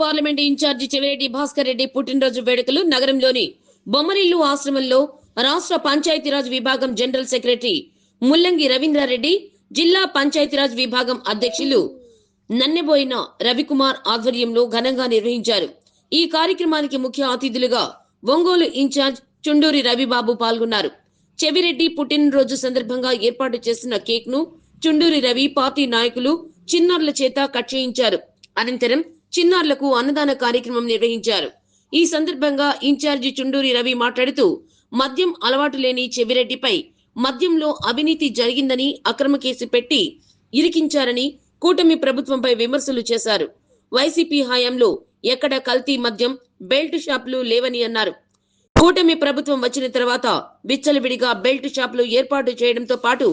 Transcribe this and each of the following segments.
Parliament incharge Chevireddy Bhaskar Reddy పుట్టినరోజు వేడుకలు నగరంలోని బొమ్మరిల్లు ఆశ్రమంలో రాష్ట్ర పంచాయతీరాజ్ విభాగం జనరల్ సెక్రటరీ ముల్లంగి రవీంద్రారెడ్డి జిల్లా పంచాయతీరాజ్ విభాగం అధ్యక్షులు నన్నెబోయిన రవికుమార్ ఆధ్వర్యంలో ఘనంగా నిర్వహించారు. ఈ కార్యక్రమానికి ముఖ్య అతిథులుగా ఒంగోలు ఇన్ఛార్జ్ చుండూరి రవిబాబు పాల్గొన్నారు. చెవిరెడ్డి పుట్టినరోజు సందర్భంగా ఏర్పాటు చేసిన కేక్ను చుండూరి రవి పార్టీ నాయకులు చిన్నారుల చేత కట్ చేయించారు. అనంతరం చిన్నారులకు అన్నదాన కార్యక్రమం నిర్వహించారు. ఈ సందర్భంగా ఇన్ఛార్జి చుండూరి రవి మాట్లాడుతూ మద్యం అలవాటు లేని చెవిరెడ్డిపై మద్యంలో అవినీతి జరిగిందని అక్రమ కేసు పెట్టి ఇరికించారని కూటమి ప్రభుత్వంపై విమర్శలు చేశారు. వైసీపీ హయాంలో ఎక్కడ కల్తీ మద్యం బెల్ట్ షాపులు లేవని అన్నారు. కూటమి ప్రభుత్వం వచ్చిన తర్వాత విచ్చలవిడిగా బెల్ట్ షాపులు ఏర్పాటు చేయడంతో పాటు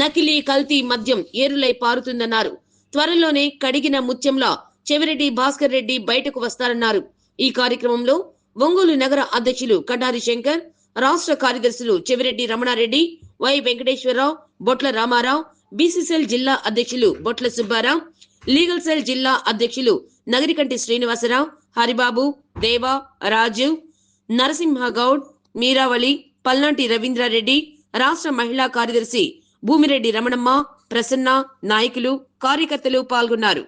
నకిలీ కల్తీ మద్యం ఏరులై పారుతుందన్నారు. త్వరలోనే కడిగిన ముత్యంలా చెవిరెడ్డి భాస్కర్ రెడ్డి బయటకు వస్తారన్నారు. ఈ కార్యక్రమంలో ఒంగోలు నగర అధ్యక్షులు కటారి శంకర్ రాష్ట్ర కార్యదర్శులు చెవిరెడ్డి రమణారెడ్డి వై వెంకటేశ్వరరావు బొట్ల రామారావు బీసీసీఎల్ జిల్లా అధ్యక్షులు బొట్ల సుబ్బారావు లీగల్ సెల్ జిల్లా అధ్యక్షులు నగరికంటి శ్రీనివాసరావు హరిబాబు దేవా రాజు నరసింహగౌడ్ మీరావళి పల్నాటి రవీంద్రారెడ్డి రాష్ట్ర మహిళా కార్యదర్శి భూమిరెడ్డి రమణమ్మ ప్రసన్న నాయకులు కార్యకర్తలు పాల్గొన్నారు.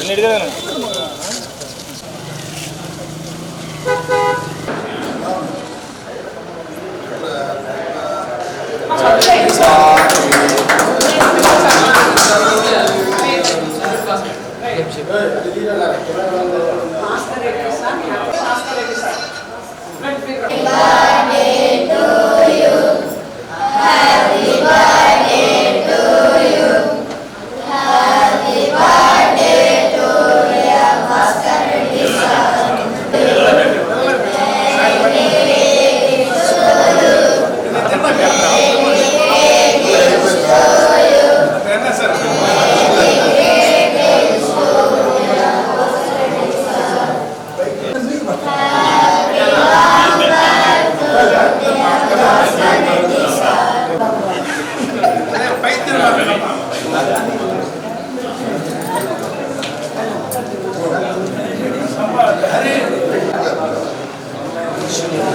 ఎన్ని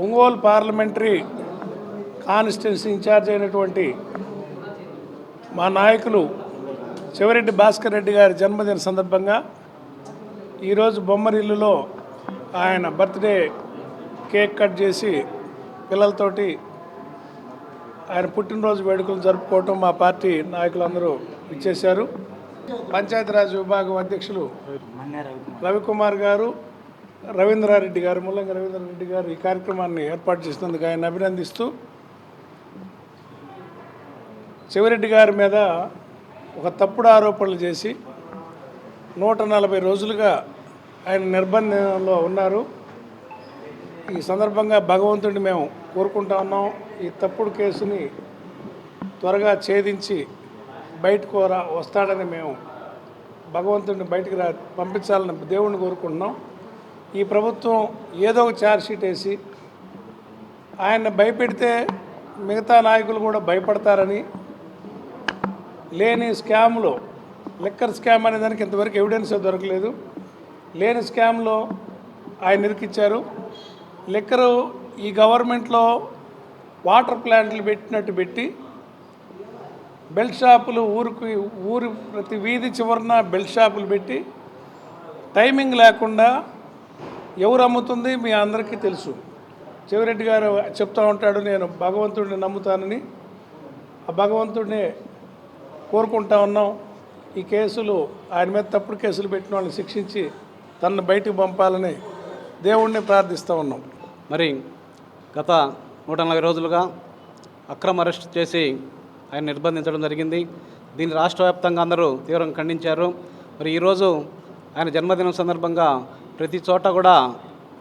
ఒంగోలు పార్లమెంటరీ కాన్స్టిట్యున్సీ ఇన్ఛార్జ్ అయినటువంటి మా నాయకులు శివరెడ్డి భాస్కర్ రెడ్డి గారి జన్మదిన సందర్భంగా ఈరోజు బొమ్మరిల్లులో ఆయన బర్త్డే కేక్ కట్ చేసి పిల్లలతోటి ఆయన పుట్టినరోజు వేడుకలు జరుపుకోవటం మా పార్టీ నాయకులందరూ ఇచ్చేశారు పంచాయతీరాజ్ విభాగం అధ్యక్షులు రవికుమార్ గారు రవీంద్రారెడ్డి గారు ముల్లంగి రవీంద్రారెడ్డి గారు ఈ కార్యక్రమాన్ని ఏర్పాటు చేసినందుకు ఆయన అభినందిస్తూ శివరెడ్డి గారి మీద ఒక తప్పుడు ఆరోపణలు చేసి నూట నలభై రోజులుగా ఆయన నిర్బంధంలో ఉన్నారు. ఈ సందర్భంగా భగవంతుడిని మేము కోరుకుంటా ఉన్నాం. ఈ తప్పుడు కేసుని త్వరగా ఛేదించి బయటకు వస్తాడని మేము భగవంతుడిని బయటికి రా పంపించాలని దేవుణ్ణి కోరుకుంటున్నాం. ఈ ప్రభుత్వం ఏదో ఒక ఛార్జ్షీట్ వేసి ఆయన్ని భయపెడితే మిగతా నాయకులు కూడా భయపడతారని లేని స్కామ్లో లిక్కర్ స్కామ్ అనే దానికి ఇంతవరకు ఎవిడెన్స్ దొరకలేదు. లేని స్కామ్లో ఆయన ఇరికిచ్చారు లిక్కరు ఈ గవర్నమెంట్లో వాటర్ ప్లాంట్లు పెట్టినట్టు పెట్టి బెల్ట్ షాపులు ఊరికి ఊరి ప్రతి వీధి చివరన బెల్ట్ షాపులు పెట్టి టైమింగ్ లేకుండా ఎవరు అమ్ముతుంది మీ అందరికీ తెలుసు. చెవిరెడ్డి గారు చెప్తా ఉంటాడు నేను భగవంతుడిని నమ్ముతానని. ఆ భగవంతుడిని కోరుకుంటా ఉన్నాం. ఈ కేసులు ఆయన మీద తప్పుడు కేసులు పెట్టిన వాళ్ళని శిక్షించి తనను బయటకు పంపాలని దేవుణ్ణి ప్రార్థిస్తూ ఉన్నాం. మరి గత నూట నలభై రోజులుగా అక్రమ అరెస్ట్ చేసి ఆయన నిర్బంధించడం జరిగింది. దీన్ని రాష్ట్ర వ్యాప్తంగా అందరూ తీవ్రంగా ఖండించారు. మరి ఈరోజు ఆయన జన్మదినం సందర్భంగా ప్రతి చోట కూడా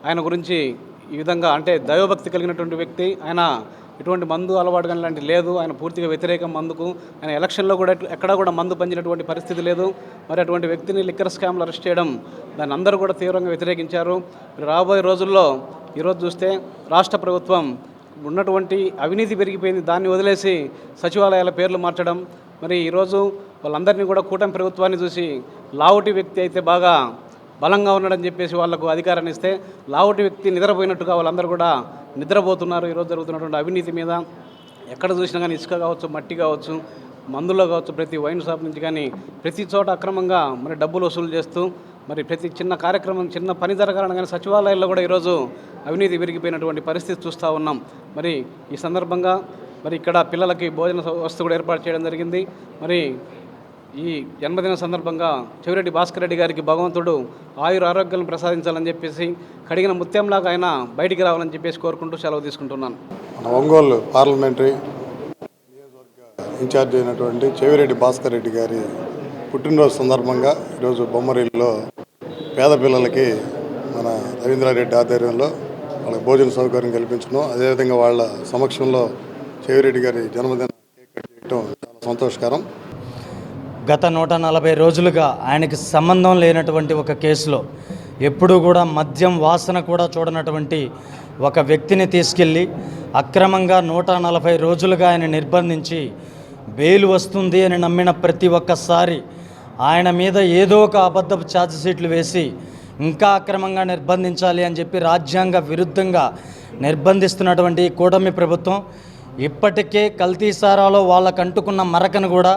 ఆయన గురించి ఈ విధంగా అంటే దైవభక్తి కలిగినటువంటి వ్యక్తి. ఆయన ఎటువంటి మందు అలవాటు కానీ లాంటి లేదు. ఆయన పూర్తిగా వ్యతిరేకం మందుకు. ఆయన ఎలక్షన్లో కూడా ఎక్కడా కూడా మందు పంచినటువంటి పరిస్థితి లేదు. మరి అటువంటి వ్యక్తిని లిక్కర్ స్కామ్లు అరెస్ట్ చేయడం దాన్ని అందరూ కూడా తీవ్రంగా వ్యతిరేకించారు. మరి రాబోయే రోజుల్లో ఈరోజు చూస్తే రాష్ట్ర ప్రభుత్వం ఉన్నటువంటి అవినీతి పెరిగిపోయింది. దాన్ని వదిలేసి సచివాలయాల పేర్లు మార్చడం. మరి ఈరోజు వాళ్ళందరినీ కూడా కూటమి ప్రభుత్వాన్ని చూసి లావుటి వ్యక్తి అయితే బాగా బలంగా ఉన్నాడని చెప్పేసి వాళ్ళకు అధికారాన్ని ఇస్తే లావుటి వ్యక్తి నిద్రపోయినట్టుగా వాళ్ళందరూ కూడా నిద్రపోతున్నారు. ఈరోజు జరుగుతున్నటువంటి అవినీతి మీద ఎక్కడ చూసినా కానీ ఇసుక కావచ్చు మట్టి కావచ్చు మందులో కావచ్చు ప్రతి వైన్ షాప్ నుంచి కానీ ప్రతి చోట అక్రమంగా మరి డబ్బులు వసూలు చేస్తూ మరి ప్రతి చిన్న కార్యక్రమం చిన్న పని జరగాలని కానీ సచివాలయాల్లో కూడా ఈరోజు అవినీతి పెరిగిపోయినటువంటి పరిస్థితి చూస్తూ ఉన్నాం. మరి ఈ సందర్భంగా మరి ఇక్కడ పిల్లలకి భోజన వస్తు కూడా ఏర్పాటు చేయడం జరిగింది. మరి ఈ జన్మదిన సందర్భంగా చెవిరెడ్డి భాస్కర్ రెడ్డి గారికి భగవంతుడు ఆయుర ఆరోగ్యాలను ప్రసాదించాలని చెప్పేసి కడిగిన ముత్యంలాగా ఆయన బయటికి రావాలని చెప్పేసి కోరుకుంటూ సెలవు తీసుకుంటున్నాను. మన ఒంగోలు పార్లమెంటరీ ఇన్ఛార్జ్ అయినటువంటి చెవిరెడ్డి భాస్కర్ రెడ్డి గారి పుట్టినరోజు సందర్భంగా ఈరోజు బొమ్మరిలో పేద పిల్లలకి మన రవీంద్రారెడ్డి ఆధ్వర్యంలో వాళ్ళకి భోజన సౌకర్యం కల్పించడం అదేవిధంగా వాళ్ళ సమక్షంలో చెవిరెడ్డి గారి జన్మదిన కేక్ కట్ చేయడం చాలా సంతోషకరం. గత నూట నలభై రోజులుగా ఆయనకి సంబంధం లేనటువంటి ఒక కేసులో ఎప్పుడూ కూడా మద్యం వాసన కూడా చూడనటువంటి ఒక వ్యక్తిని తీసుకెళ్ళి అక్రమంగా నూట నలభై రోజులుగా ఆయన నిర్బంధించి బెయిల్ వస్తుంది అని నమ్మిన ప్రతి ఒక్కసారి ఆయన మీద ఏదో ఒక అబద్ధపు ఛార్జ్షీట్లు వేసి ఇంకా అక్రమంగా నిర్బంధించాలి అని చెప్పి రాజ్యాంగ విరుద్ధంగా నిర్బంధిస్తున్నటువంటి ఈ కూటమి ప్రభుత్వం ఇప్పటికే కల్తీసారాలో వాళ్ళకు అంటుకున్న మరకను కూడా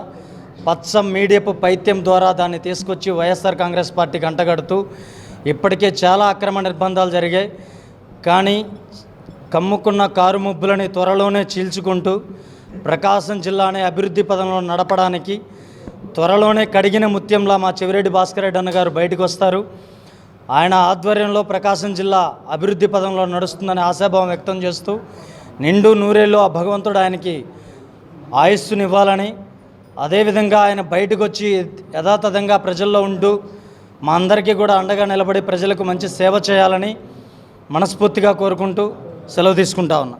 పచ్చం మీడియపు పైత్యం ద్వారా దాన్ని తీసుకొచ్చి వైఎస్ఆర్ కాంగ్రెస్ పార్టీకి అంటగడుతూ ఇప్పటికే చాలా అక్రమ నిర్బంధాలు జరిగాయి. కానీ కమ్ముకున్న కారు ముబ్బులని త్వరలోనే చీల్చుకుంటూ ప్రకాశం జిల్లానే అభివృద్ధి పదంలో నడపడానికి త్వరలోనే కడిగిన ముత్యంలా మా చెవిరెడ్డి భాస్కర్ రెడ్డి అన్న గారు బయటకు వస్తారు. ఆయన ఆధ్వర్యంలో ప్రకాశం జిల్లా అభివృద్ధి పదంలో నడుస్తుందని ఆశాభావం వ్యక్తం చేస్తూ నిండు నూరేళ్ళు ఆ భగవంతుడు ఆయనకి ఆయుస్సునివ్వాలని అదేవిధంగా ఆయన బయటకు వచ్చి యథాతథంగా ప్రజల్లో ఉంటూ మా అందరికీ కూడా అండగా నిలబడి ప్రజలకు మంచి సేవ చేయాలని మనస్ఫూర్తిగా కోరుకుంటూ సెలవు తీసుకుంటా ఉన్నా.